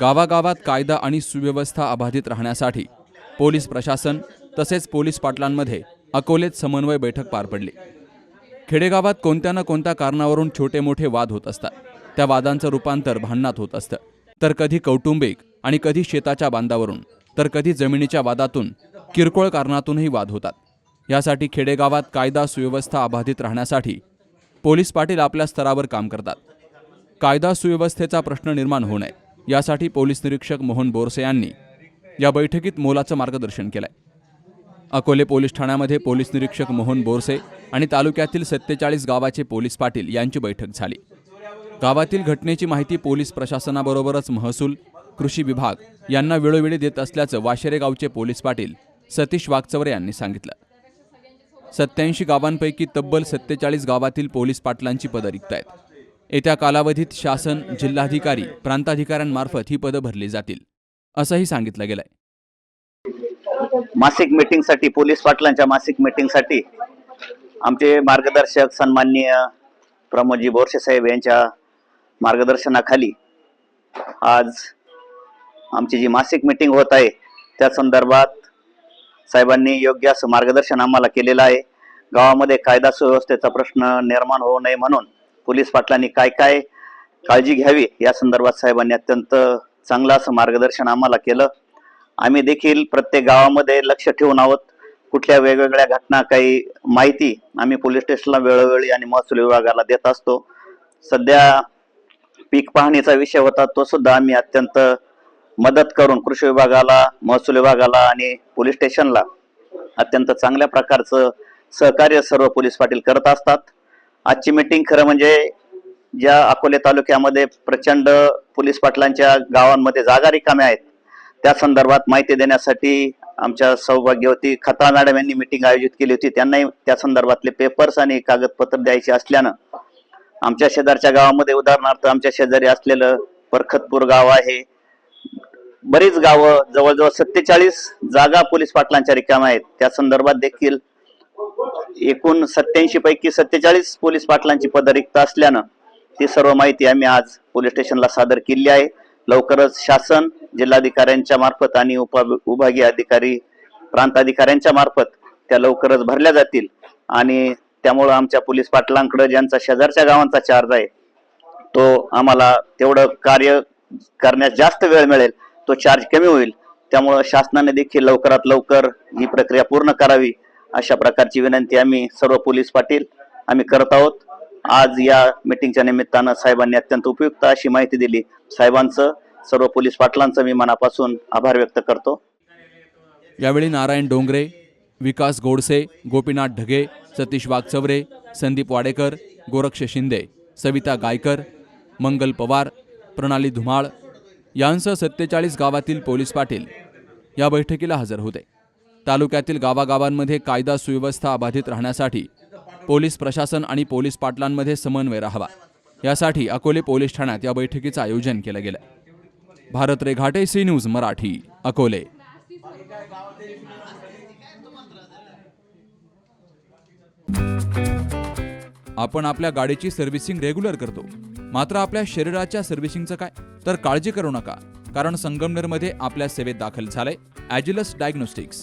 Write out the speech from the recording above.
गावागावात कायदा आणि सुव्यवस्था अबाधित राहण्यासाठी पोलीस प्रशासन तसेच पोलीस पाटलांमध्ये अकोलेत समन्वय बैठक पार पडली. खेडेगावात कोणत्या ना कोणत्या कारणावरून छोटे मोठे वाद होत असतात. त्या वादांचं रूपांतर भांडणात होत असतं. तर कधी कौटुंबिक आणि कधी शेताच्या बांधावरून तर कधी जमिनीच्या वादातून किरकोळ कारणातूनही वाद होतात. यासाठी खेडेगावात कायदा सुव्यवस्था अबाधित राहण्यासाठी पोलीस पाटील आपल्या स्तरावर काम करतात. कायदा सुव्यवस्थेचा प्रश्न निर्माण होऊ नये. यासाठी पोलीस निरीक्षक मोहन बोरसे यांनी या बैठकीत मोलाचं मार्गदर्शन केलंय. अकोले पोलीस ठाण्यामध्ये पोलीस निरीक्षक मोहन बोरसे आणि तालुक्यातील सत्तेचाळीस गावाचे पोलीस पाटील यांची बैठक झाली. गावातील घटनेची माहिती पोलीस प्रशासनाबरोबरच महसूल कृषी विभाग यांना वेळोवेळी देत असल्याचं वाशेरे गावचे पोलीस पाटील सतीश वागचवरे यांनी सांगितलं. सत्याऐंशी गावांपैकी तब्बल सत्तेचाळीस गावातील पोलीस पाटलांची पदं रिक्त आहेत. येत्या कालावधीत शासन जिल्हाधिकारी प्रांताधिकाऱ्यांमार्फत ही पदं भरली जातील असंही सांगितलं गेलंय. मासिक मीटिंगसाठी पोलीस पाटलांच्या मासिक मीटिंगसाठी आमचे मार्गदर्शक सन्माननीय प्रमोदजी बोरसे साहेब यांच्या मार्गदर्शनाखाली आज आमची जी मासिक मीटिंग होत आहे त्या संदर्भात साहेबांनी योग्य असं मार्गदर्शन आम्हाला केलेलं आहे. गावामध्ये कायदा सुव्यवस्थेचा प्रश्न निर्माण होऊ नये म्हणून पोलीस पाटलांनी काय काय काळजी घ्यावी या संदर्भात साहेबांनी अत्यंत चांगलं असं मार्गदर्शन आम्हाला केलं. आम्ही देखील प्रत्येक गावामध्ये लक्ष ठेवून आहोत. कुठल्या वेगवेगळ्या घटना काही माहिती आम्ही पोलीस स्टेशनला वेळोवेळी आणि महसूल विभागाला देत असतो. सध्या पीक पाहणीचा विषय होता तो सुद्धा आम्ही अत्यंत मदत करून कृषी विभागाला महसूल विभागाला आणि पोलीस स्टेशनला अत्यंत चांगल्या प्रकारचं सहकार्य सर्व पोलीस पाटील करत असतात. आजची मीटिंग खरं म्हणजे ज्या अकोले तालुक्यामध्ये प्रचंड पोलीस पाटलांच्या गावांमध्ये जागा रिकाम्या आहेत त्या संदर्भात माहिती देण्यासाठी आमच्या सौभाग्यवती खता मॅडम यांनी मीटिंग आयोजित केली होती. त्यांनाही त्या संदर्भातले पेपर्स आणि कागदपत्र द्यायचे असल्यानं आमच्या शेजारच्या गावामध्ये उदाहरणार्थ आमच्या शेजारी असलेलं परखतपूर गाव आहे. बरीच गावं जवळजवळ सत्तेचाळीस जागा पोलीस पाटलांच्या रिकाम्या आहेत. त्या संदर्भात देखील एकूण सत्याऐंशी पैकी सत्तेचाळीस पोलीस पाटलांची पद रिक्त असल्यानं ती सर्व माहिती आम्ही आज पोलीस स्टेशनला सादर केली आहे. लवकरच शासन जिल्हाधिकाऱ्यांच्या मार्फत आणि उपा विभागीय अधिकारी प्रांताधिकाऱ्यांच्या मार्फत त्या लवकरच भरल्या जातील. आणि त्यामुळं आमच्या पोलीस पाटलांकडे ज्यांचा शेजारच्या गावांचा चार्ज आहे तो आम्हाला तेवढं कार्य करण्यास जास्त वेळ मिळेल तो चार्ज कमी होईल. त्यामुळं शासनाने देखील लवकरात लवकर ही प्रक्रिया पूर्ण करावी. अशा प्रकारची विनंती आम्ही सर्व पोलीस पाटील आम्ही करत आहोत. आज या मिटिंगच्या निमित्तानं साहेबांनी अत्यंत उपयुक्त अशी माहिती दिली. साहेबांचं सर्व पोलीस पाटलांचं मी मनापासून आभार व्यक्त करतो. यावेळी नारायण डोंगरे विकास गोडसे गोपीनाथ ढगे सतीश वाघचवरे संदीप वाडेकर गोरक्ष शिंदे सविता गायकर मंगल पवार प्रणाली धुमाळ यांसह सत्तेचाळीस गावातील पोलीस पाटील या बैठकीला हजर होते. तालुक्यातील गावागावांमध्ये कायदा सुव्यवस्था अबाधित राहण्यासाठी पोलीस प्रशासन आणि पोलीस पाटलांमध्ये समन्वय राहावा. यासाठी अकोले पोलीस ठाण्यात या बैठकीचं आयोजन केलं गेलं भारत रेघाटे सी न्यूज मराठी अकोले. आपण आपल्या गाडीची सर्व्हिसिंग रेग्युलर करतो. मात्र आपल्या शरीराच्या सर्व्हिसिंगचं काय? तर काळजी करू नका कारण संगमनेरमध्ये आपल्या सेवेत दाखल झालंय Agilus Diagnostics.